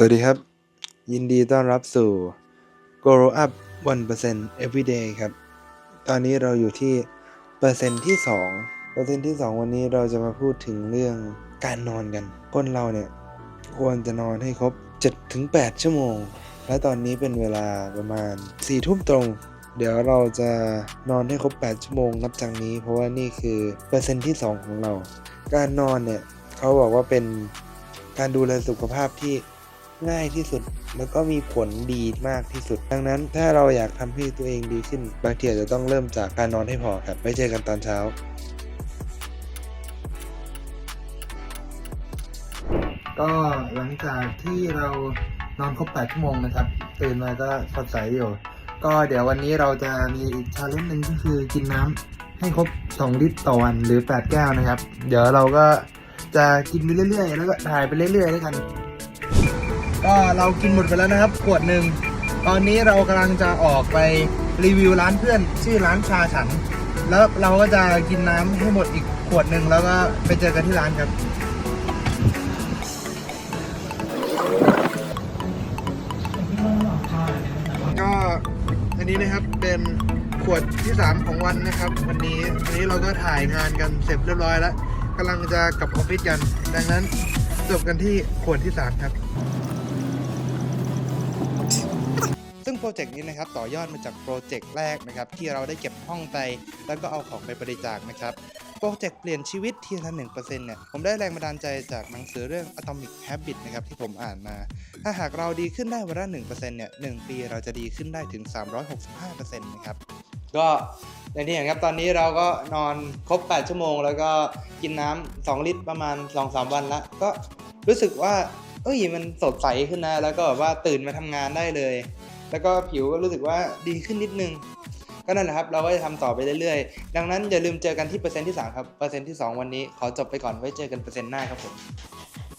สวัสดีครับ ยินดีต้อนรับสู่ Grow Up 1% Everyday ครับ ตอนนี้เราอยู่ที่เปอร์เซ็นต์ที่ 2 เปอร์เซ็นต์ที่ 2 วันนี้เราจะมาพูดถึงเรื่องการนอนกัน คนเราเนี่ยควรจะนอนให้ครบ 7-8 ชั่วโมง และตอนนี้เป็นเวลาประมาณ 4 ทุ่มตรง เดี๋ยวเราจะนอนให้ครบ 8 ชั่วโมงนับจากนี้ เพราะว่านี่คือเปอร์เซ็นต์ที่ 2 ของเรา การนอนเนี่ยเขาบอกว่าเป็นการดูแลสุขภาพที่ ง่ายที่สุด แล้วก็มีผลดีมากที่สุด ดังนั้นถ้าเราอยากทำให้ตัวเองดีขึ้น บางทีอาจจะต้องเริ่มจากการนอนให้พอครับไว้เจอกันตอนเช้าก็หลังจากที่เรานอนครบ 8 ชั่วโมงนะครับ ตื่นมาก็สดใสอยู่ ก็เดี๋ยววันนี้เราจะมีอีกชาเลนจ์หนึ่งก็คือกินน้ำให้ครบ 2 ลิตรต่อวันหรือ 8 แก้วนะครับ เดี๋ยวเราก็จะกินไปเรื่อยๆ แล้วก็ถ่ายไปเรื่อยๆด้วยกัน ก็เรากินหมดไปแล้วนะครับขวดหนึ่งตอนนี้เรากำลังจะออกไปรีวิวร้านเพื่อนชื่อร้านชาฉัน แล้วเราก็จะกินน้ำให้หมดอีกขวดหนึ่งแล้วก็ไปเจอกันที่ร้านครับก็อันนี้นะครับเป็นขวดที่ 3 ของวันนะครับ วันนี้วันนี้เราก็ถ่ายงานกันเสร็จเรียบร้อยแล้วกำลังจะกลับออฟฟิศกัน ดังนั้นจบกันที่ขวดที่ 3 ครับ ซึ่งโปรเจกต์นี้นะครับต่อยอดมาจากโปรเจกต์แรกนะครับที่เราได้เก็บห้องไป แล้วก็เอาของไปบริจาคนะครับโปรเจกต์เปลี่ยนชีวิตทีละหนึ่งเปอร์เซ็นต์เนี่ย ผมได้แรงบันดาลใจจากหนังสือเรื่อง Atomic Habit นะครับที่ผมอ่านมา ถ้าหากเราดีขึ้นได้วันละหนึ่งเปอร์เซ็นต์เนี่ยหนึ่งปีเราจะดีขึ้นได้ถึง 365เปอร์เซ็นต์นะครับ ก็อย่างที่เห็นครับ ตอนนี้เราก็นอนครบ 8 ชั่วโมง แล้วก็กินน้ำ2ลิตรประมาณ 2-3 วันละ ก็รู้สึกว่า เอ้ยมันสดใสขึ้นนะ แล้วก็แบบว่าตื่นมาทำงานได้เลย แล้วก็ผิวก็รู้สึกว่าดีขึ้นนิดนึง ก็นั่นแหละครับ เราก็จะทำต่อไปเรื่อยๆ ดังนั้นอย่าลืมเจอกันที่เปอร์เซ็นต์ที่ 3 ครับ เปอร์เซ็นต์ที่ 2 วันนี้ ขอจบไปก่อนไว้เจอกันเปอร์เซ็นต์หน้าครับผม